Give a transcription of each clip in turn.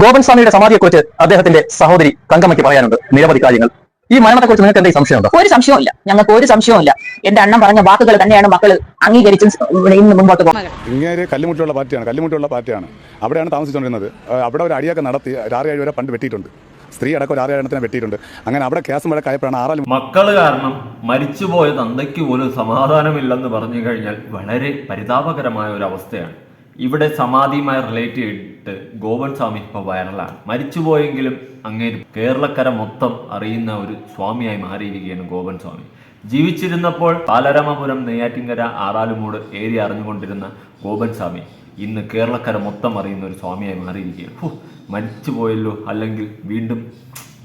ഗോപൻ സ്വാമിയുടെ സമാധിയെക്കുറിച്ച് അദ്ദേഹത്തിന്റെ സഹോദരി തങ്കമ്മയ്ക്ക് പറയാനുണ്ട് നിരവധി കാര്യങ്ങൾ. ഈ മരണത്തെക്കുറിച്ച് നിങ്ങൾക്ക് എന്തെങ്കിലും സംശയമുണ്ടോ? ഒരു സംശയവുമില്ല ഞങ്ങൾക്ക് ഒരു സംശയവുമില്ല എന്റെ അണ്ണൻ പറഞ്ഞ വാക്കുകൾ തന്നെയാണ് മക്കൾ അംഗീകരിച്ച് ഇന്ന് മുമ്പോട്ട് പോകുന്നത് ഇങ്ങനെ കല്ലുമുട്ടുള്ള പാർട്ടിയാണ്. കല്ലുമുട്ടുള്ള പാർട്ടിയാണ്. അവിടെയാണ് താമസിച്ചുകൊണ്ടിരുന്നത്. അവിടെ ഒരു അടിയൊക്കെ നടത്തി ഒരു ആറ് ഏഴ് വരെ പണ്ട് വെട്ടിയിട്ടുണ്ട്. സ്ത്രീ അടക്കം ഒരു ആറ് ഏഴെണ്ണത്തിനെ വെട്ടിയിട്ടുണ്ട്. അങ്ങനെ അവിടെ കേസും വരെ ആയപ്പോഴാണ് ആറാലും മക്കൾ കാരണം മരിച്ചുപോയ തന്തയ്ക്ക് പോലും സമാധാനമില്ലെന്ന് പറഞ്ഞു കഴിഞ്ഞാൽ വളരെ പരിതാപകരമായ ഒരു അവസ്ഥയാണ്. ഇവിടെ സമാധിയുമായി റിലേറ്റ് ചെയ്തിട്ട് ഗോപൻ സ്വാമി ഇപ്പോൾ വൈറലാണ് മരിച്ചുപോയെങ്കിലും അങ്ങേര് കേരളക്കര മൊത്തം അറിയുന്ന ഒരു സ്വാമിയായി മാറിയിരിക്കുകയാണ് ഗോവൻ സ്വാമി. ജീവിച്ചിരുന്നപ്പോൾ പാലരാമപുരം നെയ്യാറ്റിങ്കര ആറാലുമൂട് ഏരിയ അറിഞ്ഞുകൊണ്ടിരുന്ന ഗോപൻ സ്വാമി. ഇന്ന് കേരളക്കര മൊത്തം അറിയുന്ന ഒരു സ്വാമിയായി മാറിയിരിക്കുകയാണ്. ഹോ മരിച്ചു പോയല്ലോ. അല്ലെങ്കിൽ വീണ്ടും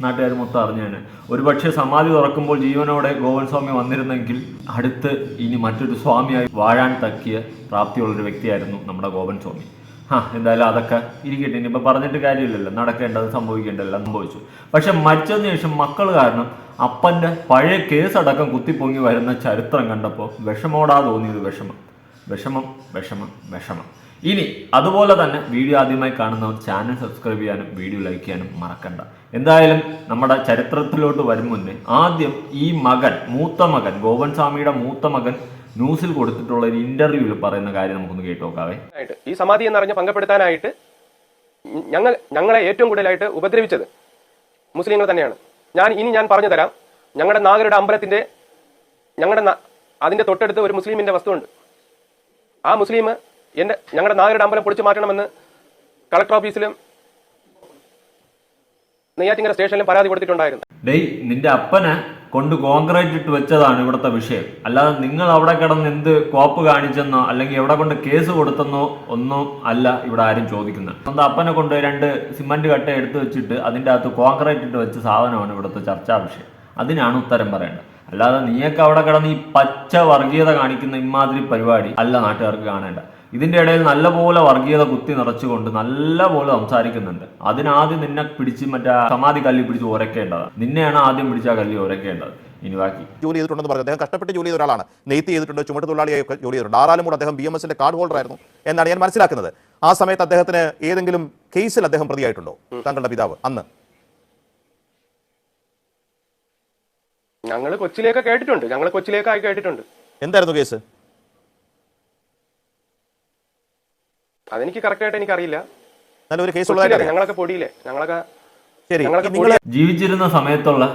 നാട്ടുകാർ മൊത്തം അറിഞ്ഞാണ്. ഒരുപക്ഷെ സമാധി തുറക്കുമ്പോൾ ജീവനോടെ ഗോവൻ സ്വാമി വന്നിരുന്നെങ്കിൽ അടുത്ത് ഇനി മറ്റൊരു സ്വാമിയായി വാഴാൻ തക്കിയ പ്രാപ്തിയുള്ളൊരു വ്യക്തിയായിരുന്നു നമ്മുടെ ഗോവൻ സ്വാമി. ആ എന്തായാലും അതൊക്കെ ഇരിക്കട്ടെ. ഇനിയിപ്പോൾ പറഞ്ഞിട്ട് കാര്യമില്ലല്ലോ. നടക്കേണ്ടത് സംഭവിക്കേണ്ടതെല്ലാം സംഭവിച്ചു. പക്ഷെ മരിച്ചതിന് ശേഷം മക്കൾ കാരണം അപ്പന്റെ പഴയ കേസടക്കം കുത്തിപ്പൊങ്ങി വരുന്ന ചരിത്രം കണ്ടപ്പോൾ വിഷമോടാ തോന്നിയത് വിഷമം. വിഷമം വിഷമം വിഷമം. ഇനി അതുപോലെ തന്നെ വീഡിയോ ആദ്യമായി കാണുന്നവർ ചാനൽ സബ്സ്ക്രൈബ് ചെയ്യാനും വീഡിയോ ലൈക്ക് ചെയ്യാനും മറക്കണ്ട. എന്തായാലും നമ്മുടെ ചരിത്രത്തിലോട്ട് വരും മുന്നേ ആദ്യം ഈ മകൻ മൂത്ത മകൻ ഗോവൻ സ്വാമിയുടെ മൂത്ത മകൻ ന്യൂസിൽ കൊടുത്തിട്ടുള്ള ഒരു ഇന്റർവ്യൂവിൽ പറയുന്ന കാര്യം നമുക്കൊന്ന് കേട്ട് നോക്കാവേ. ഈ സമാധി എന്നറിഞ്ഞ പങ്കപ്പെടുത്താനായിട്ട് ഞങ്ങൾ ഞങ്ങളെ ഏറ്റവും കൂടുതലായിട്ട് ഉപദ്രവിച്ചത് മുസ്ലിങ്ങൾ തന്നെയാണ്. ഞാൻ ഇനി ഞാൻ പറഞ്ഞു തരാം ഞങ്ങളുടെ നാഗരുടെ അമ്പലത്തിന്റെ ഞങ്ങളുടെ അതിന്റെ തൊട്ടടുത്ത് ഒരു മുസ്ലിമിന്റെ വസ്തുണ്ട് ആ മുസ്ലിം എന്റെ ഞങ്ങളുടെ നാഗരുടെ അമ്പലം പൊളിച്ചു മാറ്റണമെന്ന് കളക്ടർ ഓഫീസിലും നെയ്യാറ്റിങ്കര സ്റ്റേഷനിലും പരാതി കൊടുത്തിട്ടുണ്ടായിരുന്നു. ഡേയ് നിന്റെ അപ്പനെ കൊണ്ട് കോൺക്രീറ്റ് ഇട്ട് വെച്ചതാണ് ഇവിടുത്തെ വിഷയം. അല്ലാതെ നിങ്ങൾ അവിടെ കിടന്ന് എന്ത് കോപ്പ് കാണിച്ചെന്നോ അല്ലെങ്കിൽ എവിടെ കൊണ്ട് കേസ് കൊടുത്തെന്നോ ഒന്നും അല്ല ഇവിടെ ആരും ചോദിക്കുന്നത്. സ്വന്തം അപ്പനെ കൊണ്ട് രണ്ട് സിമന്റ് കട്ട എടുത്തു വെച്ചിട്ട് അതിന്റെ അകത്ത് കോൺക്രീറ്റ് ഇട്ട് വെച്ച സാധനമാണ് ഇവിടുത്തെ ചർച്ചാ വിഷയം. അതിനാണ് ഉത്തരം പറയേണ്ടത്. അല്ലാതെ നീയൊക്കെ അവിടെ കിടന്ന് ഈ പച്ച വർഗീയത കാണിക്കുന്ന ഇമാതിരി പരിപാടി അല്ല നാട്ടുകാർക്ക് കാണേണ്ട ഇതിന്റെ ഇടയിൽ നല്ലപോലെ വർഗീയത കുത്തി നിറച്ചുകൊണ്ട് നല്ലപോലെ സംസാരിക്കുന്നുണ്ട്. അതിനാദ്യം നിന്നെ പിടിച്ച് മറ്റേ സമാധി കല്ലി പിടിച്ച് ഉരക്കേണ്ടത് നിന്നെയാണ് ആദ്യം പിടിച്ച ആ കല്ലി ഉരക്കേണ്ടത് ഇനി ബാക്കി. ജോലി ചെയ്തിട്ടുണ്ടെന്ന് പറഞ്ഞു അദ്ദേഹം കഷ്ടപ്പെട്ട് ജോലി ചെയ്ത ഒരാളാണ്. നെയ്ത്ത് ചെയ്തിട്ടുണ്ട് ചുമട്ട് തൊഴിലാളിയായി ജോലി ചെയ്തിട്ടുണ്ട്. ആറാലും കൂടെ അദ്ദേഹം ബി എം എസിന്റെ കാർഡ് ഹോൾഡർ ആയിരുന്നു എന്നാണ് ഞാൻ മനസ്സിലാക്കുന്നത്. ആ സമയത്ത് അദ്ദേഹത്തിന് ഏതെങ്കിലും കേസിൽ അദ്ദേഹം പ്രതിയായിട്ടുണ്ടോ? താങ്കളുടെ പിതാവ് അന്ന്. ഞങ്ങൾ കൊച്ചിലേക്ക് കേട്ടിട്ടുണ്ട്. ഞങ്ങൾ കൊച്ചിലേക്കായി കേട്ടിട്ടുണ്ട്. എന്തായിരുന്നു കേസ്? അതെനിക്ക് കറക്റ്റായിട്ട് എനിക്കറിയില്ല. നല്ലൊരു കേസ് ഉള്ളതായിട്ട് ഞങ്ങളൊക്കെ പൊടിയില്ലേ ഞങ്ങളൊക്കെ ശരി. ഞങ്ങളൊക്കെ നിങ്ങൾ ജീവിച്ചിരുന്ന സമയത്തുള്ള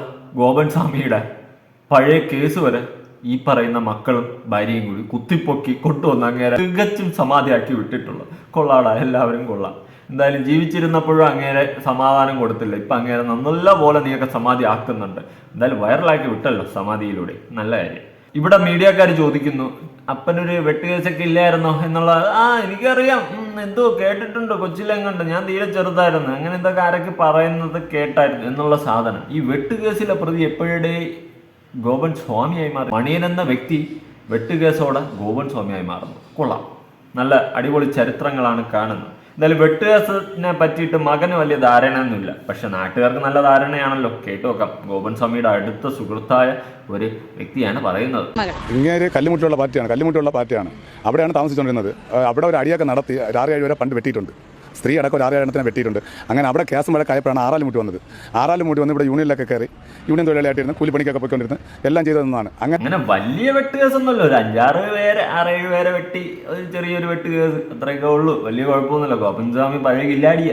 ഗോപൻ സ്വാമിയുടെ പഴയ കേസ് വരെ ഈ പറയുന്ന മക്കളും ഭാര്യയും കൂടി കുത്തിപ്പൊക്കി കൊണ്ടുവന്ന് അങ്ങേരെ തികച്ചും സമാധിയാക്കി വിട്ടിട്ടുള്ളു കൊള്ളാടാ എല്ലാവരും കൊള്ളാം. എന്തായാലും ജീവിച്ചിരുന്നപ്പോഴും അങ്ങേരെ സമാധാനം കൊടുത്തില്ല. ഇപ്പൊ അങ്ങേരെ നല്ല പോലെ നീയൊക്കെ സമാധി ആക്കുന്നുണ്ട് എന്തായാലും വൈറലാക്കി വിട്ടല്ലോ സമാധിയിലൂടെ. നല്ല കാര്യം. ഇവിടെ മീഡിയക്കാർ ചോദിക്കുന്നു അപ്പനൊരു വെട്ടുകേസൊക്കെ ഇല്ലായിരുന്നോ? എന്നുള്ള ആ എനിക്കറിയാം. എന്തോ കേട്ടിട്ടുണ്ട് കൊച്ചിലെങ്ങണ്ട്. ഞാൻ തീരെ ചെറുതായിരുന്നു. അങ്ങനെ എന്തൊക്കെ ആരൊക്കെ പറയുന്നത് കേട്ടായിരുന്നു എന്നുള്ള സാധനം. ഈ വെട്ടുകേസിലെ പ്രതി എപ്പോഴേ ഗോപൻ സ്വാമിയായി മാറി? മണിയൻ എന്ന വ്യക്തി വെട്ടുകേസോടെ ഗോപൻ സ്വാമിയായി മാറുന്നു. കൊള്ളാം. നല്ല അടിപൊളി ചരിത്രങ്ങളാണ് കാണുന്നത്. എന്തായാലും വെട്ടുകേസിനെ പറ്റിയിട്ട് മകന് വലിയ ധാരണയൊന്നുമില്ല. പക്ഷെ നാട്ടുകാർക്ക് നല്ല ധാരണയാണല്ലോ. കേട്ടു നോക്കാം. ഗോപൻ സ്വാമിയുടെ അടുത്ത സുഹൃത്തായ ഒരു വ്യക്തിയാണ് പറയുന്നത്. ഇങ്ങനെ കല്ലുമുട്ടുള്ള പാർട്ടിയാണ്. കല്ലുമുട്ടുള്ള പാർട്ടിയാണ്. അവിടെയാണ് താമസിച്ചുകൊണ്ടിരുന്നത്. അവിടെ ഒരു അടിയൊക്കെ നടത്തി ഏഴ് വരെ പണ്ട് വെട്ടിയിട്ടുണ്ട്. സ്ത്രീ അടക്കം ഒരു ആറ് ഏഴെണ്ണത്തിനെ വെട്ടിയിട്ടുണ്ട്. അങ്ങനെ അവിടെ കേസും കയപ്പോഴാണ് ആറാലും മൂട്ടി വന്നത്. ആറാലുമുട്ടി വന്ന് ഇവിടെ യൂണിയനിലൊക്കെ കയറി യൂണിയൻ തൊഴിലാളിയായിട്ടിരുന്ന് കൂലിപ്പണിക്കൊക്കെ പോയിക്കൊണ്ടിരുന്നു എല്ലാം ചെയ്തതെന്നാണ് അങ്ങനെ അങ്ങനെ വലിയ വെട്ട് കേസൊന്നുമല്ല ഒരു അഞ്ചാറ് പേര് ആറേഴ് പേരെ വെട്ടി ഒരു ചെറിയൊരു വെട്ട് കേസ് അത്രയൊക്കെ ഉള്ളൂ. വലിയ കുഴപ്പമൊന്നുമില്ല. കോപ്പൻസ്വാമി സ്വാമി പഴയ കില്ലാടിയ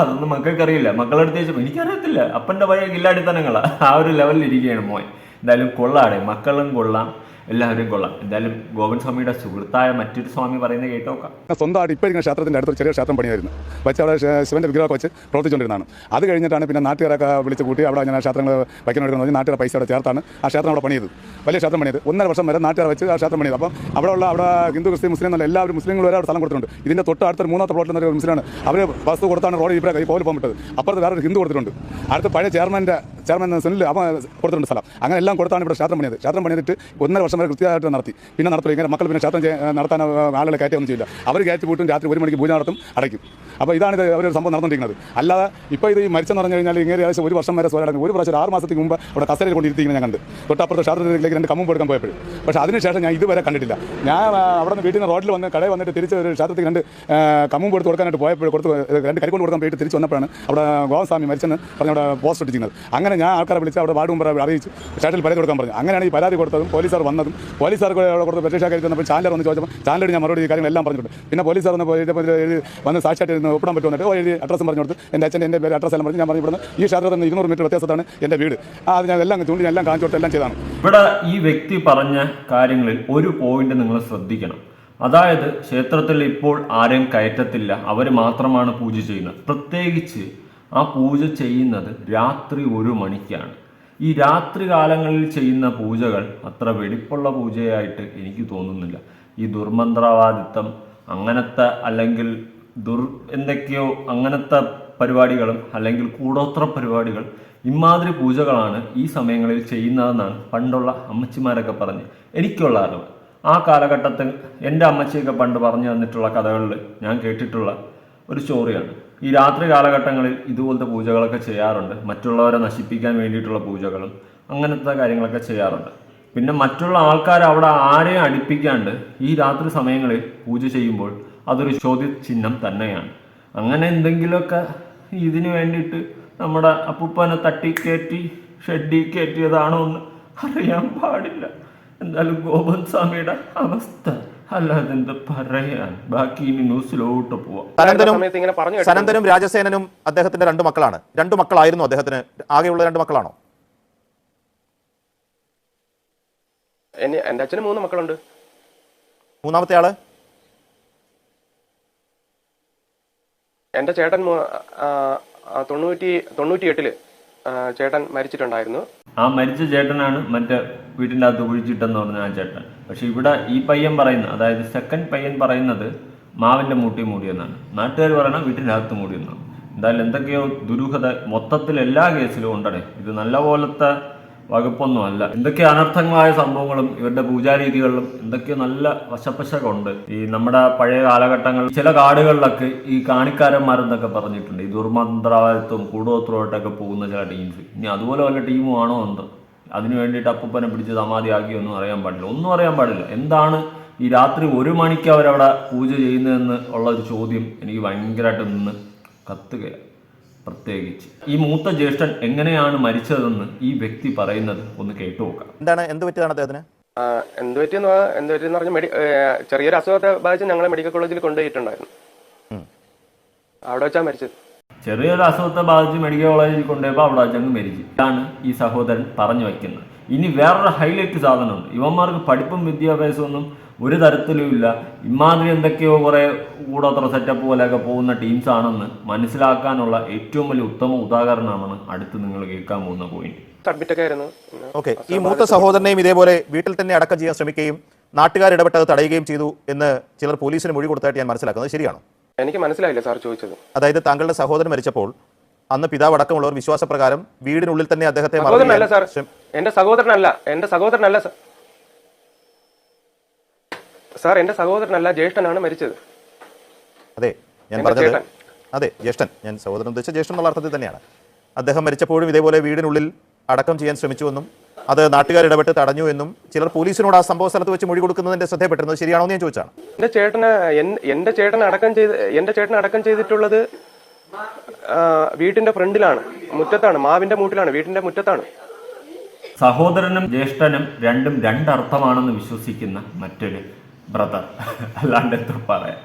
അതൊന്നും മക്കൾക്കറിയില്ല. മക്കളെടുത്ത് ചോദിച്ചപ്പോൾ എനിക്കറിയത്തില്ല. അപ്പന്റെ പഴയ ഗില്ലാടിത്തനങ്ങളാണ് ആ ഒരു ലെവലിൽ ഇരിക്കുകയാണ് മോൻ. എന്തായാലും കൊള്ളാടെ മക്കളും കൊള്ളാം. എല്ലാവരും കൊള്ളാം. എന്തായാലും ഗോവൻ സ്വാമിയുടെ സുഹൃത്തായ മറ്റൊരു സ്വാമി പറയുന്നത് കേട്ട് നോക്കാം സ്വന്തമായിട്ട് ഇപ്പോൾ ഇരിക്കുന്ന ക്ഷേത്രത്തിന്റെ അടുത്തൊരു ചെറിയ ക്ഷേത്രം പണിയായിരുന്നു. വെച്ച് അവിടെ ശിവന്റെ വിഗ്രഹം വെച്ച് പ്രവർത്തിച്ചുകൊണ്ടിരുന്നതാണ്. അത് കഴിഞ്ഞിട്ടാണ് പിന്നെ നാട്ടുകാരൊക്കെ വിളിച്ച് കൂട്ടി അവിടെ ഞാൻ ക്ഷേത്രങ്ങൾ വയ്ക്കണമെന്ന് പറഞ്ഞ് നാട്ടുകാർ പൈസ അവിടെ ചേർത്താണ് ആ ക്ഷേത്രം അവിടെ പണിയത്. വലിയ ക്ഷേത്രം പണിയത്. ഒന്നര വർഷം വരെ നാട്ടുകാർ വെച്ച് ആ ക്ഷേത്രം പണിയത്. അപ്പം അവിടെ ഉള്ള അവിടെ ഹിന്ദു ക്രിസ്ത്യൻ മുസ്ലിം എന്നുള്ള എല്ലാവരും മുസ്ലിങ്ങൾ വരെ അവിടെ സ്ഥലം കൊടുത്തിട്ടുണ്ട്. ഇതിന്റെ തൊട്ട് അടുത്ത മൂന്നാമത്തെ പ്ലോട്ടിൽ ഒരു മുസ്ലിമാണ്. അവർ വസ്തു കൊടുത്താണ് റോഡ് ഇവിടെ കൈ പോലും പോകാൻ വിട്ടത് അപ്പുറത്ത് വേറൊരു ഹിന്ദു കൊടുത്തിട്ടുണ്ട്. അടുത്ത പഴയ ചെയർമാന്റെ ചെയർമാൻ സുനിൽ അവൻ കൊടുത്തിട്ടുണ്ട് സ്ഥലം. അങ്ങനെ എല്ലാം കൊടുത്താണ് ഇവിടെ ക്ഷേത്രം പണിയത്. ക്ഷേത്രം പണിതിട്ട് ഒന്നര വർഷം വരെ കൃത്യമായിട്ട് നടത്തി. പിന്നെ നടത്തും ഇങ്ങനെ മക്കൾ പിന്നെ ക്ഷേത്രം നടത്താൻ ആളുകളെ കയറ്റൊന്നും ചെയ്യില്ല. അവർ കയറ്റി പോയിട്ടും രാത്രി ഒരു മണിക്ക് പൂജ നടത്തും അടയ്ക്കും. അപ്പോൾ ഇതാണ് ഇത് അവർ സംഭവം നടന്നുകൊണ്ടിരിക്കുന്നത്. അല്ലാതെ ഇപ്പോൾ ഇത് ഈ മരിച്ചെന്ന് പറഞ്ഞു കഴിഞ്ഞാൽ ഇങ്ങനെ ഏകദേശം ഒരു വർഷം വരെ സോലടങ്ങും. ഒരു പ്രാവശ്യം ആറ് മാസത്തിന് മുമ്പ് അവിടെ കസരയിൽ കൊണ്ടിരുത്തിങ്ങനെ ഞാൻ കണ്ട്. തൊട്ടപ്പുറത്ത് ക്ഷേത്രത്തിലേക്ക് രണ്ട് കമ്മും എടുക്കാൻ പോയപ്പോഴും. പക്ഷേ അതിനുശേഷം ഞാൻ ഇതുവരെ കണ്ടിട്ടില്ല. ഞാൻ അവിടെ നിന്ന് വീട്ടിൽ നിന്ന് റോഡിൽ വന്ന് കടയിൽ വന്നിട്ട് തിരിച്ച് ഒരു ക്ഷേത്രത്തിൽ രണ്ട് കമ്മും കൊടുത്ത് കൊടുക്കാനായിട്ട് പോയപ്പോൾ കൊടുത്ത് രണ്ട് കരിക്കൊണ്ട് കൊടുക്കാൻ പോയിട്ട് തിരിച്ച് വന്നപ്പോഴാണ് അവിടെ ഗോവസ്വാമി മരിച്ചെന്ന് പറഞ്ഞ അവിടെ പോസ്റ്റ് ഇട്ടിരിക്കുന്നത്. അങ്ങനെ ഞാൻ ആൾക്കാരെ വിളിച്ച് അവിടെ വാർഡ് മുമ്പ് അറിയിച്ചു ക്ഷേത്രത്തിൽ പരാതി കൊടുക്കാൻ പറഞ്ഞു. അങ്ങനെയാണ് ഈ പരാതി കൊടുത്തതും പോലീസുകാർ വന്നതും. പോലീസുകാർ അവിടെ കൊടുത്ത് പെറ്റീഷാക്കി വന്നപ്പോൾ ചാനലർ വന്ന് ചോദിച്ചപ്പോൾ ചാനലോട് ഞാൻ മറുപടി കാര്യങ്ങളെല്ലാം പറഞ്ഞിട്ടുണ്ട്. പിന്നെ പോലീസ് വന്ന് എഴുതി വന്ന് സാക്ഷിയായിട്ട് ഇരുന്ന് ഒപ്പിടാൻ പറ്റുമെന്നിട്ട് എഴുതി അഡ്രസ്സും പറഞ്ഞു കൊടുത്ത്. എന്റെ അച്ഛന്റെ എന്റെ പേര് അഡ്രസ്സ് എല്ലാം പറഞ്ഞു. ഞാൻ പറഞ്ഞു ഈ ക്ഷേത്രത്തിൽ നിന്ന് ഇരുന്നൂറ് മീറ്റർ വ്യത്യാസത്താണ് എന്റെ വീട്. അത് ഞാൻ എല്ലാം ചൂണ്ടി എല്ലാം കാണിച്ചോട്ട് എല്ലാം ചെയ്താണ് ഇവിടെ ഈ വ്യക്തി പറഞ്ഞ കാര്യങ്ങളിൽ ഒരു പോയിന്റ് നിങ്ങൾ ശ്രദ്ധിക്കണം. അതായത് ക്ഷേത്രത്തിൽ ഇപ്പോൾ ആരെയും കയറ്റത്തില്ല. അവർ മാത്രമാണ് പൂജ ചെയ്യുന്നത്. പ്രത്യേകിച്ച് ആ പൂജ ചെയ്യുന്നത് രാത്രി ഒരു മണിക്കാണ്. ഈ രാത്രി കാലങ്ങളിൽ ചെയ്യുന്ന പൂജകൾ അത്ര വെടിപ്പുള്ള പൂജയായിട്ട് എനിക്ക് തോന്നുന്നില്ല. ഈ ദുർമന്ത്രവാദിത്വം അങ്ങനത്തെ അല്ലെങ്കിൽ ദുർ എന്തൊക്കെയോ അങ്ങനത്തെ പരിപാടികളും അല്ലെങ്കിൽ കൂടോത്ര പരിപാടികൾ ഇമാതിരി പൂജകളാണ് ഈ സമയങ്ങളിൽ ചെയ്യുന്നതെന്നാണ് പണ്ടുള്ള അമ്മച്ചിമാരൊക്കെ പറഞ്ഞ് എനിക്കുള്ള അറിവ്. ആ കാലഘട്ടത്തിൽ എന്റെ അമ്മച്ചിയൊക്കെ പണ്ട് പറഞ്ഞു തന്നിട്ടുള്ള കഥകളിൽ ഞാൻ കേട്ടിട്ടുള്ള ഒരു സ്റ്റോറിയാണ് ഈ രാത്രി കാലഘട്ടങ്ങളിൽ ഇതുപോലത്തെ പൂജകളൊക്കെ ചെയ്യാറുണ്ട്. മറ്റുള്ളവരെ നശിപ്പിക്കാൻ വേണ്ടിയിട്ടുള്ള പൂജകളും അങ്ങനത്തെ കാര്യങ്ങളൊക്കെ ചെയ്യാറുണ്ട്. പിന്നെ മറ്റുള്ള ആൾക്കാർ അവിടെ ആരെയും അടുപ്പിക്കാണ്ട് ഈ രാത്രി സമയങ്ങളിൽ പൂജ ചെയ്യുമ്പോൾ അതൊരു ചോദ്യചിഹ്നം തന്നെയാണ്. അങ്ങനെ എന്തെങ്കിലുമൊക്കെ ഇതിനു വേണ്ടിയിട്ട് നമ്മുടെ അപ്പൂപ്പനെ തട്ടി കയറ്റി ഷെഡി കയറ്റിയതാണോ എന്ന് അറിയാൻ പാടില്ല. എന്തായാലും ഗോപൻ സ്വാമിയുടെ അവസ്ഥ ബാക്കി ഇനി ന്യൂസിലോട്ട് പോവാം. കേട്ടിട്ടുണ്ട്. സനന്ദനും രാജസേനനും അദ്ദേഹത്തിന്റെ രണ്ട് മക്കളാണ്. രണ്ട് മക്കളായിരുന്നു അദ്ദേഹത്തിന്. ആകെയുള്ള രണ്ട് മക്കളാണോ? എന്റെ അച്ഛന് മൂന്ന് മക്കളുണ്ട്. മൂന്നാമത്തെ ആൾ? എന്റെ ചേട്ടൻ തൊണ്ണൂറ്റി തൊണ്ണൂറ്റി എട്ടിൽ ചേട്ടൻ മരിച്ചിട്ടുണ്ടായിരുന്നു. ആ മരിച്ച ചേട്ടനാണ് മറ്റേ വീട്ടിന്റെ അകത്ത് കുഴിച്ചിട്ടെന്ന് പറഞ്ഞ ആ ചേട്ടൻ. പക്ഷെ ഇവിടെ ഈ പയ്യൻ പറയുന്ന അതായത് സെക്കൻഡ് പയ്യൻ പറയുന്നത് മാവിന്റെ മൂട്ടി മൂടിയെന്നാണ്. നാട്ടുകാർ പറയണ വീട്ടിന്റെ അകത്ത് മൂടിയെന്നാണ്. എന്തായാലും എന്തൊക്കെയോ ദുരൂഹത മൊത്തത്തിൽ എല്ലാ കേസിലും ഉണ്ടടേ. ഇത് നല്ല പോലത്തെ വകുപ്പൊന്നും അല്ല എന്തൊക്കെ അനർത്ഥങ്ങളായ സംഭവങ്ങളും ഇവരുടെ പൂജാരീതികളിലും എന്തൊക്കെ നല്ല വശപ്പശകുണ്ട്. ഈ നമ്മുടെ പഴയ കാലഘട്ടങ്ങളിൽ ചില കാടുകളിലൊക്കെ ഈ കാണിക്കാരന്മാരെന്നൊക്കെ പറഞ്ഞിട്ടുണ്ട്. ഈ ദുർമന്ത്രവാദിത്വം കൂടോത്രമായിട്ടൊക്കെ പോകുന്ന ചില ടീംസ്. ഇനി അതുപോലെ വല്ല ടീമും ആണോ എന്തോ? അതിനു വേണ്ടിയിട്ട് അപ്പൂപ്പനെ പിടിച്ച് സമാധിയാക്കിയൊന്നും അറിയാൻ പാടില്ല. ഒന്നും അറിയാൻ പാടില്ല. എന്താണ് ഈ രാത്രി ഒരു മണിക്ക് അവരവിടെ പൂജ ചെയ്യുന്നതെന്ന് ഉള്ള ഒരു ചോദ്യം എനിക്ക് ഭയങ്കരമായിട്ട് നിന്ന് കത്തുകയാണ് പ്രത്യേകിച്ച്. ഈ മൂത്ത ജ്യേഷ്ഠൻ എങ്ങനെയാണ് മരിച്ചതെന്ന് ഈ വ്യക്തി പറയുന്നത് ഒന്ന് കേട്ടു നോക്കാം. എന്താണ് എന്ത് പറ്റിയതാണ് അദ്ദേഹത്തിന്? എന്ത് പറ്റിയെന്ന് എന്ത് പറ്റിയെന്ന് പറഞ്ഞാൽ മെഡി ചെറിയൊരു അസുഖത്തെ ബാധിച്ച് ഞങ്ങളെ മെഡിക്കൽ കോളേജിൽ കൊണ്ടുപോയിട്ടുണ്ടായിരുന്നു. അവിടെ വെച്ചാ മരിച്ചത്. ചെറിയൊരു അസുഖത്തെ ബാധിച്ച് മെഡിക്കൽ കോളേജിൽ കൊണ്ടുപോയപ്പോൾ അവിടെ വെച്ചങ്ങ് മരിച്ചു. ഇതാണ് ഈ സഹോദരൻ പറഞ്ഞു വയ്ക്കുന്നത്. ഇനി വേറൊരു ഹൈലൈറ്റ് സാധനമുണ്ട്. ഇവന്മാർക്ക് പഠിപ്പും വിദ്യാഭ്യാസമൊന്നും ഒരു തരത്തിലും ഇല്ല. ഇമാതിരി എന്തൊക്കെയോ കുറേ കൂടോത്ര സെറ്റപ്പ് പോലെയൊക്കെ പോകുന്ന ടീംസാണെന്ന് മനസ്സിലാക്കാനുള്ള ഏറ്റവും വലിയ ഉത്തമ ഉദാഹരണമാണ് അടുത്ത് നിങ്ങൾ കേൾക്കാൻ പോകുന്ന പോയിന്റ് ഓക്കെ ഈ മൂത്ത സഹോദരനെയും ഇതേപോലെ വീട്ടിൽ തന്നെ അടക്കം ചെയ്യാൻ ശ്രമിക്കുകയും നാട്ടുകാർ ഇടപെട്ടത് തടയുകയും ചെയ്തു എന്ന് ചിലർ പോലീസിന് മൊഴി കൊടുത്തായിട്ട് ഞാൻ മനസ്സിലാക്കുന്നത്. ശരിയാണോ? എനിക്ക് മനസ്സിലായില്ല സാർ ചോദിച്ചത്. അതായത് താങ്കളുടെ സഹോദരൻ മരിച്ചപ്പോൾ അന്ന് പിതാവ് അടക്കമുള്ളവർ വിശ്വാസപ്രകാരം വീടിനുള്ളിൽ തന്നെ അദ്ദേഹത്തെ എന്റെ സഹോദരനല്ല. എന്റെ സഹോദരനല്ല സാർ എന്റെ സഹോദരനല്ല ജ്യേഷ്ഠനാണ് മരിച്ചത്. അതെ ഞാൻ പറഞ്ഞത് അതെ ജ്യേഷ്ഠൻ. ഞാൻ സഹോദരൻ ഉദ്ദേശിച്ച ജ്യേഷ്ഠൻ എന്നുള്ള അർത്ഥത്തിൽ തന്നെയാണ്. അദ്ദേഹം മരിച്ചപ്പോഴും ഇതേപോലെ വീടിനുള്ളിൽ അടക്കം ചെയ്യാൻ ശ്രമിച്ചുവെന്നും അത് നാട്ടുകാർ ഇടപെട്ട് തടഞ്ഞു എന്നും ചിലർ പോലീസിനോട് ആ സംഭവ സ്ഥലത്ത് വെച്ച് മൊഴി കൊടുക്കുന്നതിന്റെ ശ്രദ്ധയപ്പെട്ടിരുന്നത് ശരിയാണോ എന്ന് ഞാൻ ചോദിച്ചാണ്. എന്റെ ചേട്ടന് എന്റെ ചേട്ടൻ അടക്കം ചെയ്ത് എന്റെ ചേട്ടൻ അടക്കം ചെയ്തിട്ടുള്ളത് വീട്ടിന്റെ ഫ്രണ്ടിലാണ് മുറ്റത്താണ് മാവിന്റെ മൂട്ടിലാണ് വീട്ടിന്റെ മുറ്റത്താണ്. സഹോദരനും ജ്യേഷ്ഠനും രണ്ടും രണ്ടർത്ഥമാണെന്ന് വിശ്വസിക്കുന്ന മറ്റൊരു ബ്രദർ. അല്ലാണ്ട് എത്ര പറയാം.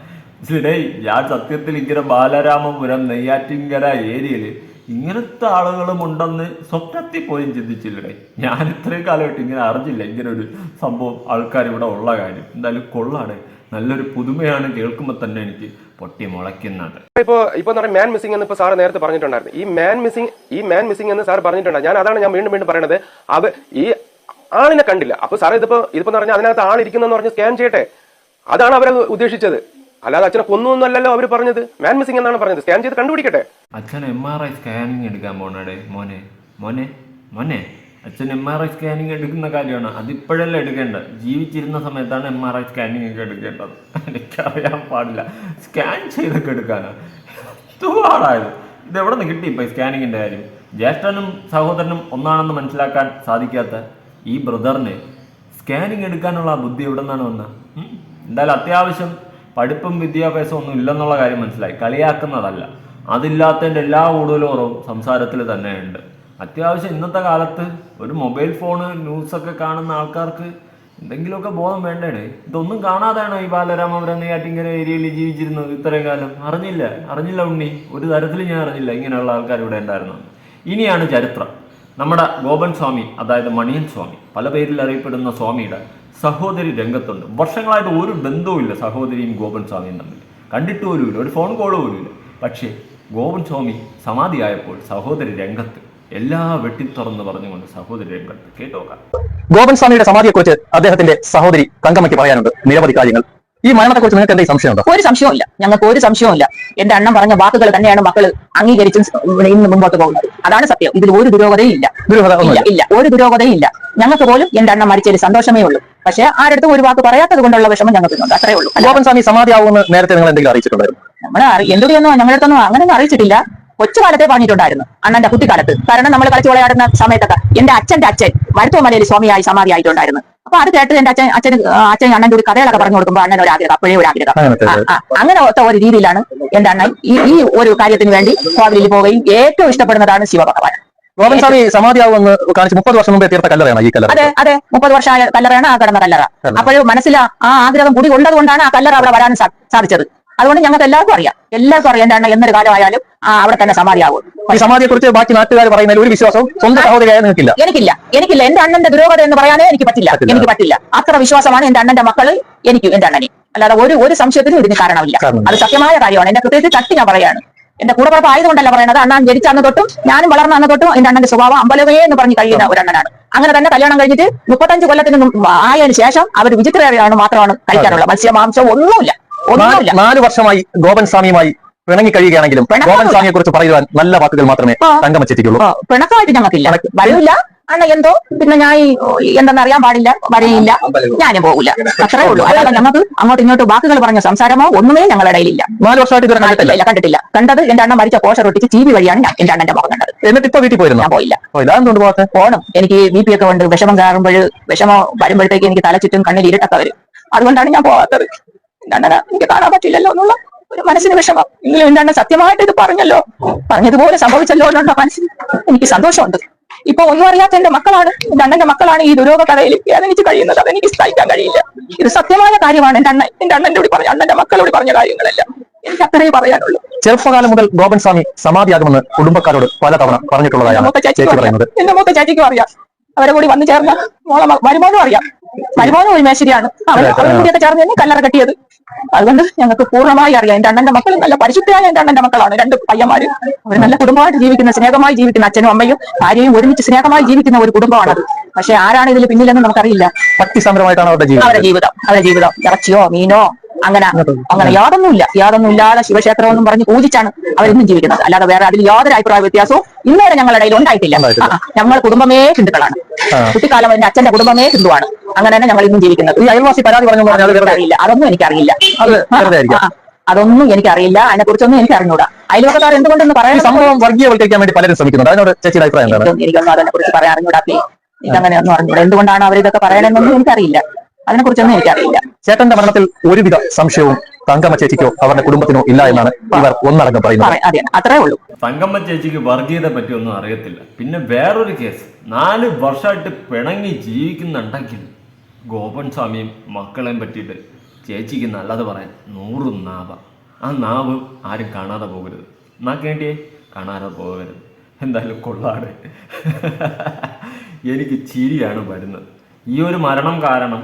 ശരി ഞാൻ സത്യത്തിൽ ഇങ്ങനെ ബാലരാമപുരം നെയ്യാറ്റിങ്കര ഏരിയയിൽ ഇങ്ങനത്തെ ആളുകളും ഉണ്ടെന്ന് സ്വപ്നത്തിൽ പോലും ചിന്തിച്ചില്ലേ ഞാൻ ഇത്രയും കാലമായിട്ട് ഇങ്ങനെ അറിഞ്ഞില്ല ഇങ്ങനെ ഒരു സംഭവം ആൾക്കാർ ഇവിടെ ഉള്ള കാര്യം. എന്തായാലും കൊള്ളാണ്. നല്ലൊരു പുതുമയാണ് കേൾക്കുമ്പോൾ തന്നെ എനിക്ക് പൊട്ടി മുളയ്ക്കുന്നത്. ഇപ്പോ ഇപ്പൊ മാൻ മിസ്സിംഗ് എന്ന് ഇപ്പൊ സാർ നേരത്തെ പറഞ്ഞിട്ടുണ്ടായിരുന്നു. ഈ മാൻ മിസ്സിംഗ് ഈ മാൻ മിസ്സിംഗ് എന്ന് സാർ പറഞ്ഞിട്ടുണ്ട് ഞാൻ അതാണ് ഞാൻ വീണ്ടും വീണ്ടും പറയുന്നത് അവ ഈ ആളിനെ കണ്ടില്ല. അപ്പൊ സാറേ ഇതിപ്പോ ഇതിപ്പോ പറഞ്ഞാൽ അതിനകത്ത് ആളിരിക്കുന്നെന്ന് പറഞ്ഞ് സ്കാൻ ചെയ്യട്ടെ? അതാണ് അവർ ഉദ്ദേശിച്ചത്. അല്ലാതെ അച്ഛനെ കൊന്നു അല്ലല്ലോ അവർ പറഞ്ഞത്. മാൻ മിസ്സിംഗ് എന്നാണ് പറഞ്ഞത്. സ്കാൻ ചെയ്ത് കണ്ടുപിടിക്കട്ടെ. അച്ഛൻ എം ആർ ഐ സ്കാനിങ് എടുക്കാൻ പോണടേ മോനെ. മോനെ മോനെ. അച്ഛൻ എം ആർ ഐ സ്കാനിങ് എടുക്കുന്ന കാര്യമാണ്. അതിപ്പോഴല്ല എടുക്കേണ്ടത്? ജീവിച്ചിരുന്ന സമയത്താണ് എം ആർ ഐ സ്കാനിങ് ഒക്കെ എടുക്കേണ്ടത്. എനിക്കറിയാൻ പാടില്ല. സ്കാൻ ചെയ്തൊക്കെ എടുക്കാനാണ് ഇത് എവിടെ നിന്ന് കിട്ടി ഇപ്പൊ സ്കാനിങ്ങിന്റെ കാര്യം? ജ്യേഷ്ഠനും സഹോദരനും ഒന്നാണെന്ന് മനസ്സിലാക്കാൻ സാധിക്കാത്ത ഈ ബ്രദറിന് സ്കാനിങ് എടുക്കാനുള്ള ബുദ്ധി എവിടെ നിന്നാണ് വന്നത്? എന്തായാലും അത്യാവശ്യം പഠിപ്പും വിദ്യാഭ്യാസവും ഒന്നും ഇല്ലെന്നുള്ള കാര്യം മനസ്സിലായി. കളിയാക്കുന്നതല്ല. അതില്ലാത്തതിന്റെ എല്ലാ കൂടുതലോറും സംസാരത്തിൽ തന്നെയുണ്ട്. അത്യാവശ്യം ഇന്നത്തെ കാലത്ത് ഒരു മൊബൈൽ ഫോണ് ന്യൂസൊക്കെ കാണുന്ന ആൾക്കാർക്ക് എന്തെങ്കിലുമൊക്കെ ബോധം വേണ്ടേ ഇതൊന്നും കാണാതെയാണോ ഈ ബാലരാമപുരം നെയ്യാറ്റിങ്കര ഏരിയയിൽ ജീവിച്ചിരുന്നത് ഇത്രയും കാലം? അറിഞ്ഞില്ല. അറിഞ്ഞില്ല ഉണ്ണി. ഒരു തരത്തിൽ ഞാൻ അറിഞ്ഞില്ല. ഇങ്ങനെയുള്ള ആൾക്കാർ ഇവിടെ ഉണ്ടായിരുന്നു ഇനിയാണ് ചരിത്രം. നമ്മുടെ ഗോപൻ സ്വാമി അതായത് മണിയൻ സ്വാമി പല പേരിൽ അറിയപ്പെടുന്ന സ്വാമിയുടെ സഹോദരി രംഗത്തുണ്ട്. വർഷങ്ങളായിട്ട് ഒരു ബന്ധവുമില്ല സഹോദരിയും ഗോപൻ സ്വാമിയും തമ്മിൽ. കണ്ടിട്ട് പോലുമില്ല ഒരു ഫോൺ കോൾ പോലുമില്ല പക്ഷേ ഗോപൻ സ്വാമി സമാധിയായപ്പോൾ സഹോദരി രംഗത്ത് എല്ലാ വെട്ടിത്തുറന്ന് പറഞ്ഞുകൊണ്ട് സഹോദരി രംഗത്ത് കേട്ടോക്കാം ഗോപൻ സ്വാമിയുടെ സമാധിയെക്കുറിച്ച് അദ്ദേഹത്തിന്റെ സഹോദരി തങ്കമ്മയ്ക്ക് പറയാനുണ്ട് നിരവധി കാര്യങ്ങൾ. ഈ മരണത്തെക്കുറിച്ച് നിങ്ങൾക്ക് എന്തെങ്കിലും സംശയമുണ്ടോ? ഒരു സംശയവുമില്ല. ഞങ്ങൾക്ക് ഒരു സംശയവുമില്ല. എന്റെ അണ്ണൻ പറഞ്ഞ വാക്കുകൾ തന്നെയാണ് മക്കൾ അംഗീകരിച്ചും ഇന്ന് മുമ്പോട്ട് പോകുന്നത്. അതാണ് സത്യം. ഇതിൽ ഒരു ദുരോഗതയും ഇല്ല. ഇല്ല ഇല്ല. ഒരു ദുരോഗതയും ഇല്ല. ഞങ്ങൾക്ക് പോലും എന്റെ അണ്ണൻ മരിച്ചതിൽ സന്തോഷമേ ഉള്ളൂ. പക്ഷേ ആരടുത്തും ഒരു വാക്ക് പറയാത്തത് കൊണ്ടുള്ള വിഷമം ഞങ്ങൾക്ക് അത്രേ ഉള്ളൂ. ഗോപൻ സ്വാമി സമാധിയാവുമെന്ന് നേരത്തെ നിങ്ങൾ എന്തെങ്കിലും അറിയിച്ചിട്ടുണ്ടായിരുന്നു? നമ്മൾ എന്തുകൊണ്ടൊന്നും ഞങ്ങളുടെ അടുത്തൊന്നും അങ്ങനെ അറിയിച്ചിട്ടില്ല. കൊച്ചുകാലത്തെ പറഞ്ഞിട്ടുണ്ടായിരുന്നു അണ്ണന്റെ കുട്ടിക്കാലത്ത്. കാരണം നമ്മൾ കളിച്ചു വിളയാടുന്ന സമയത്തൊക്കെ എന്റെ അച്ഛന്റെ അച്ഛൻ മരുത്തുവമലയിൽ സ്വാമിയായി സമാധിയായിട്ടുണ്ടായിരുന്നു. അപ്പൊ അത് കേട്ട് എന്റെ അച്ഛൻ അച്ഛൻ അച്ഛൻ അണ്ണന്റെ ഒരു കഥകളൊക്കെ പറഞ്ഞു കൊടുക്കുമ്പോൾ അണ്ണൻ ഒരു ആഗ്രഹം അപ്പോഴേ ഒരു ആഗ്രഹം. അങ്ങനത്തെ ഒരു രീതിയിലാണ് എന്റെ അണ്ണൻ ഈ ഈ ഒരു കാര്യത്തിന് വേണ്ടി കോവിലിൽ പോവുകയും ഏറ്റവും ഇഷ്ടപ്പെടുന്നതാണ് ശിവഭഗവാൻ. ഗോപൻ സ്വാമി സമാധിയാവുമെന്ന് കാണിച്ച് മുപ്പത് വർഷം മുമ്പേ തീർത്ത കല്ലറയാണ് ഈ കല്ലറ? അതെ അതെ. മുപ്പത് വർഷമായ കല്ലറയാണ് ആ കിടന്ന കല്ലറ. അപ്പോഴും മനസ്സിൽ ആ ആ ആഗ്രഹം കൂടി ഉള്ളത് കൊണ്ടാണ് ആ കല്ലറ അവിടെ വരാൻ സാധിച്ചത്. അതുകൊണ്ട് ഞങ്ങൾക്ക് എല്ലാവർക്കും അറിയാം. എല്ലാവർക്കും അറിയാം എന്റെ അണ്ണൻ എന്നൊരു കാലമായാലും അവിടെ തന്നെ സമാധിയാവും ഈ സമാധിയെക്കുറിച്ച് ബാക്കി നാട്ടുകാർ പറയുന്നതിൽ ഒരു വിശ്വാസം സ്വന്തം സഹോദരിയായ നിങ്ങൾക്കില്ല. എനിക്കില്ല. എനിക്കില്ല. എന്റെ അണ്ണന്റെ ദുരോഗത എന്ന് പറയാനേ എനിക്ക് പറ്റില്ല. എനിക്ക് പറ്റില്ല. അത്ര വിശ്വാസമാണ് എന്റെ അണ്ണന്റെ മക്കൾ എനിക്ക് എന്റെ അണ്ണനെ. അല്ലാതെ ഒരു ഒരു സംശയത്തിനും ഇതിന് കാരണമില്ല. അത് സത്യമായ കാര്യമാണ്. എന്റെ കൃത്യത്തിൽ തട്ടി ഞാൻ പറയാണ്. എന്റെ കൂടെ ആയതുകൊണ്ടല്ല പറയുന്നത് അണ്ണൻ ജനിച്ച അന്ന് തൊട്ടും ഞാനും വളർന്ന അന്ന് തൊട്ടും എന്റെ അണ്ണന്റെ സ്വഭാവം അമ്പലവേ എന്ന് പറഞ്ഞ് കഴിയുന്ന ഒരു അണ്ണനാണ് അങ്ങനെ തന്നെ കല്യാണം കഴിഞ്ഞിട്ട് മുപ്പത്തഞ്ച് കൊല്ലത്തിന് ആയതിനു ശേഷം അവർ വിചിത്രയാണ് മാത്രമാണ് കഴിക്കാറുള്ളത് മത്സ്യ മാംസം ഒന്നുമില്ല ഒന്നുമില്ല. നാല് വർഷമായി ഗോപൻ സ്വാമിയുമായി പിണങ്ങി കഴിയുകയാണെങ്കിലും ഗോപൻ സ്വാമിയെ കുറിച്ച് പറയുവാൻ നല്ല വാക്കുകൾ മാത്രമേ സംഗമിച്ചിട്ടുള്ളൂ ഇല്ല പിണക്കമായിട്ട് ഞങ്ങൾക്കില്ല. വരവില്ല അണ്ണ എന്തോ? പിന്നെ ഞാൻ എന്തെന്ന് അറിയാൻ പാടില്ല. വരയില്ല ഞാനും പോകില്ല അത്രേ ഉള്ളൂ. അല്ലാതെ ഞങ്ങൾക്ക് അങ്ങോട്ട് ഇങ്ങോട്ട് വാക്കുകൾ പറഞ്ഞ സംസാരമോ ഒന്നുമേ ഞങ്ങളുടെ ഇടയിലില്ല. നാല് വർഷമായിട്ട് ഇതുവരെ കണ്ടിട്ടില്ല. കണ്ടത് എന്റെ അണ്ണൻ മരിച്ച പോഷർ ഒട്ടിച്ച് ടി വി വഴിയാണ് ഞാൻ എന്റെ അണ്ണന്റെ മുഖം കണ്ടത്. എന്നിട്ട് ഇപ്പൊ വീട്ടിൽ പോയിരുന്നു? ഞാൻ പോയില്ല. പോണം. എനിക്ക് ബി പി ഒക്കെ ഉണ്ട് വിഷമം കയറുമ്പോൾ വിഷമം വരുമ്പോഴത്തേക്ക് എനിക്ക് തല ചുറ്റും കണ്ണിൽ ഇരുട്ടൊക്കെ വരും. അതുകൊണ്ടാണ് ഞാൻ പോകാത്തത് അണ്ണനെ എനിക്ക് കാണാൻ പറ്റില്ലല്ലോ എന്നുള്ള ഒരു മനസ്സിന് വിഷമം. എങ്കിലും എന്താണ്? സത്യമായിട്ട് ഇത് പറഞ്ഞല്ലോ. പറഞ്ഞതുപോലെ സംഭവിച്ചല്ലോ എന്നുള്ള മനസ്സിന് എനിക്ക് സന്തോഷമുണ്ട്. ഇപ്പൊ ഒന്നും അറിയാത്ത എന്റെ മക്കളാണ് എന്റെ അണ്ണന്റെ മക്കളാണ് ഈ ദുരോഗ കഥയിൽ വേദനിച്ച് കഴിയുന്നത്. അതെനിക്ക് സഹിക്കാൻ കഴിയില്ല. ഇത് സത്യമായ കാര്യമാണ്. എന്റെ അണ്ണൻ എന്റെ അണ്ണന്റെ കൂടി പറഞ്ഞ അണ്ണന്റെ മക്കളോട് പറഞ്ഞ കാര്യങ്ങളെല്ലാം എനിക്ക് അത്രയേ പറയാനുള്ളൂ. ചെറുപ്പകാലം മുതൽ ഗോപൻ സ്വാമി സമാധിയാകുമെന്ന് കുടുംബക്കാരോട് പലതവണ അറിയാം. എന്റെ മൂത്ത ചാച്ചിക്കും അറിയാം. അവരെ കൂടി വന്നു ചേർന്ന മോളെ മരുമോനും അറിയാം. മരുമോനും ഒരു മേശരിയാണ്. അവർ അവരും കൂടിയൊക്കെ ചേർന്ന് തന്നെ കല്ലറ കെട്ടിയത്. അതുകൊണ്ട് ഞങ്ങൾക്ക് പൂർണമായി അറിയാം. എന്റെ അണ്ണന്റെ മക്കൾ നല്ല പരിശുദ്ധരായ എന്റെ അണ്ണന്റെ മക്കളാണ്. രണ്ട് പയ്യന്മാര്. അവർ നല്ല കുടുംബമായിട്ട് ജീവിക്കുന്ന സ്നേഹമായി ജീവിക്കുന്ന അച്ഛനും അമ്മയും ഭാര്യയും ഒരുമിച്ച് സ്നേഹമായി ജീവിക്കുന്ന ഒരു കുടുംബമാണത് പക്ഷെ ആരാണ് ഇതിൽ പിന്നിലെന്ന് നമുക്കറിയില്ല. ഭക്തി സമരമായിട്ടാണ് അവരുടെ ജീവിതം. അവരുടെ ജീവിതം. ഇറച്ചിയോ മീനോ അങ്ങനെ അങ്ങനെ യാതൊന്നുമില്ല യാതൊന്നും ഇല്ലാതെ ശിവക്ഷേത്രം എന്നും പറഞ്ഞ് പൂജിച്ചാണ് അവരിന്നും ജീവിക്കുന്നത്. അല്ലാതെ വേറെ അതിൽ യാതൊരു അഭിപ്രായ വ്യത്യാസവും ഇന്നുവരെ ഞങ്ങളുടെ ഇടയിൽ ഉണ്ടായിട്ടില്ല. ഞങ്ങൾ കുടുംബമേ ഹിന്ദുക്കളാണ്. കുട്ടിക്കാലം എന്റെ അച്ഛന്റെ കുടുംബമേ ഹിന്ദുവാണ്. അങ്ങനെ തന്നെ ഞങ്ങൾ ഇന്നും ജീവിക്കുന്നത്. ഈ അയൽവാസി പരാതി പറഞ്ഞു അറിയില്ല അതൊന്നും എനിക്കറിയില്ല. അറിയില്ല അതൊന്നും എനിക്കറിയില്ല. അതിനെ കുറിച്ചൊന്നും എനിക്ക് അറിഞ്ഞൂടാ അയൽവക്കക്കാർ എന്തുകൊണ്ടെന്ന് പറയാൻ സംഭവം വർഗീയവൽക്കരിക്കാൻ വേണ്ടി പലരും ശ്രമിക്കുന്നുണ്ട്. അതിനോട് ചേച്ചിയുടെ അഭിപ്രായം എനിക്കൊന്നും അതിനെ കുറിച്ച് പറയാൻ അറിഞ്ഞൂടാ പ്ലീസ് എനിക്കങ്ങനെ ഒന്നും അറിഞ്ഞൂടാ. എന്തുകൊണ്ടാണ് അവർ ഇതൊക്കെ പറയണമെന്നൊന്നും എനിക്കറിയില്ല. അതിനെ കുറിച്ചൊന്നും എനിക്കറിയില്ല ചേട്ടന്റെ മരണത്തിൽ ഒരുവിധ സംശയവും തങ്കമ്മ ചേച്ചിക്കോ അവരുടെ കുടുംബത്തിനോ ഇല്ല എന്നാണ് ഇവർ ഒന്നടങ്കം പറയുന്നത്. അതെ അത്രേ ഉള്ളൂ. തങ്കമ്മ ചേച്ചിക്ക് വർഗീയതയെ പറ്റി ഒന്നും അറിയത്തില്ല. പിന്നെ വേറൊരു കേസ്. നാല് വർഷമായിട്ട് പിണങ്ങി ജീവിക്കുന്നുണ്ടെങ്കിൽ ഗോപൻ സ്വാമിയും മക്കളെയും പറ്റിയിട്ട് ചേച്ചിക്ക് നല്ലത് പറയാൻ നൂറ് നാവ. ആ നാവ് ആരും കാണാതെ പോകരുത്. എന്നാ കേട്ടിയേ? കാണാതെ പോകരുത്. എന്തായാലും കൊള്ളാട്. എനിക്ക് ചിരിയാണ് വരുന്നത്. ഈ ഒരു മരണം കാരണം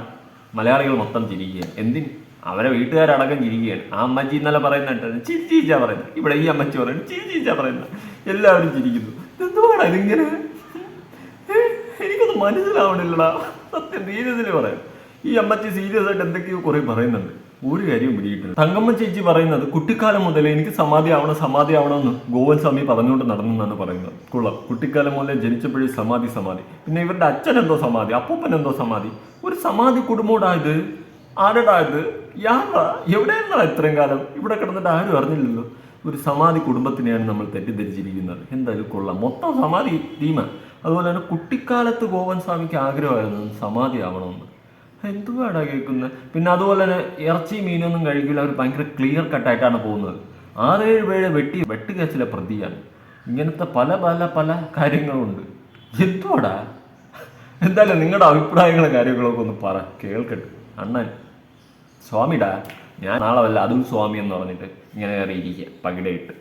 മലയാളികൾ മൊത്തം ചിരിക്കുകയാണ്. എന്തിന്? അവരെ വീട്ടുകാരടക്കം ചിരിക്കുകയാണ്. ആ അമ്മച്ചി ഇന്നലെ പറയുന്നുണ്ട് ചിരി ചിരിച്ചാ പറയുന്നത്. ഇവിടെ ഈ അമ്മച്ചി പറയുന്നത് ചിരി ചിരിച്ചാ പറയുന്നത്. എല്ലാവരും ചിരിക്കുന്നു. എന്തുവാണ് ഇതിങ്ങനെ? എനിക്കൊന്നും മനസ്സിലാവണില്ലടാ. സത്യം സീരിയസിൽ പറയാം. ഈ അമ്മച്ചി സീരിയസ് ആയിട്ട് എന്തൊക്കെയോ കുറേ പറയുന്നുണ്ട്. ഒരു കാര്യവും പിടിയിട്ടില്ല തങ്കമ്മ ചേച്ചി പറയുന്നത് കുട്ടിക്കാലം മുതൽ എനിക്ക് സമാധി ആവണം സമാധി ആവണമെന്ന് ഗോവൻ സ്വാമി പറഞ്ഞുകൊണ്ട് നടന്നെന്നാണ് പറയുന്നത്. കൊള്ളാം. കുട്ടിക്കാലം മുതലേ ജനിച്ചപ്പോഴേ സമാധി സമാധി. പിന്നെ ഇവരുടെ അച്ഛൻ എന്തോ സമാധി അപ്പൂപ്പൻ എന്തോ സമാധി. ഒരു സമാധി കുടുംബോടായത് ആരുടായത്? എവിടെ എന്നാ ഇത്രയും കാലം? ഇവിടെ കിടന്നിട്ട് ആരും അറിഞ്ഞില്ലല്ലോ. ഒരു സമാധി കുടുംബത്തിനെയാണ് നമ്മൾ തെറ്റിദ്ധരിച്ചിരിക്കുന്നത്. എന്തായാലും കൊള്ളാം. മൊത്തം സമാധി തീമ അതുപോലെ തന്നെ കുട്ടിക്കാലത്ത് ഗോവൻ സ്വാമിക്ക് ആഗ്രഹമായിരുന്നു സമാധി ആവണമെന്ന് എന്തുവാടാ കേൾക്കുന്നത് പിന്നെ അതുപോലെ തന്നെ ഇറച്ചി മീനൊന്നും കഴിക്കില്ല അവർ ഭയങ്കര ക്ലിയർ കട്ടായിട്ടാണ് പോകുന്നത്. ആറേഴ് പേര് വെട്ടി വെട്ടുകേസിലെ പ്രതിയാണ്. ഇങ്ങനത്തെ പല പല പല കാര്യങ്ങളുണ്ട്. എന്തുവാടാ? എന്തായാലും നിങ്ങളുടെ അഭിപ്രായങ്ങളും കാര്യങ്ങളൊക്കെ ഒന്ന് പറ കേൾക്കട്ടെ. അണ്ണൻ സ്വാമിടാ. ഞാൻ നാളെ വല്ല അതും സ്വാമി എന്ന് പറഞ്ഞിട്ട് ഇങ്ങനെ കയറിയിരിക്കുക പകിടയിട്ട്.